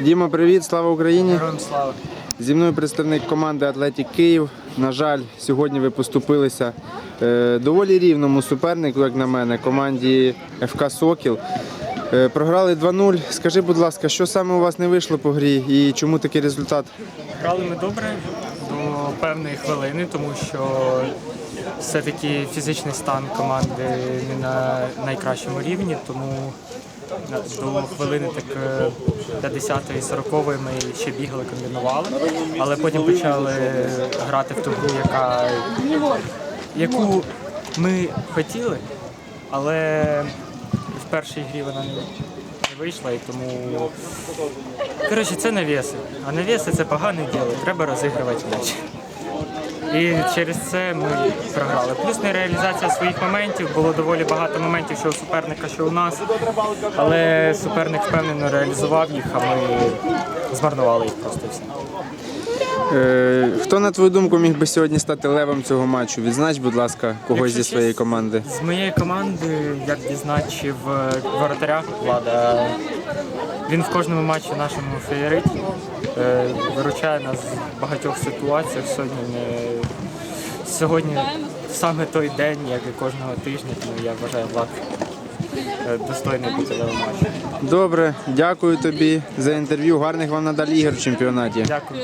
Діма, привіт, слава Україні! Героям слава. Зі мною представник команди Атлетік Київ. На жаль, сьогодні ви поступилися е, доволі рівному супернику, як на мене, команді ФК Сокіл. Е, програли 2-0. Скажи, будь ласка, що саме у вас не вийшло по грі і чому такий результат? Грали ми добре до певної хвилини, тому що все-таки фізичний стан команди не на найкращому рівні, тому до хвилини так е, 50-ї 40-ї ми ще бігали, комбінували, але потім почали грати в ту гру, яка, яку ми хотіли, але в першій грі вона не вийшла і тому Коротше, це навіси. А навіси це погане діло, треба розігрувати м'яч. І через це ми програли. Плюс нереалізація своїх моментів. Було доволі багато моментів, що у суперника, що у нас. Але суперник впевнено реалізував їх, а ми змарнували їх просто і все. Е, хто, на твою думку, міг би сьогодні стати левом цього матчу? Відзнач, будь ласка, когось Якщо зі своєї чесно, команди. З моєї команди, як відзначив е, воротаря Влада, він в кожному матчі нашому фавориті. Е, Виручає нас в багатьох ситуаціях. Сьогодні не сьогодні саме той день, як і кожного тижня, тому я вважаю Влад е, достойний бути левим матчу. Добре, дякую тобі за інтерв'ю. Гарних вам надалі ігор в чемпіонаті. Дякую.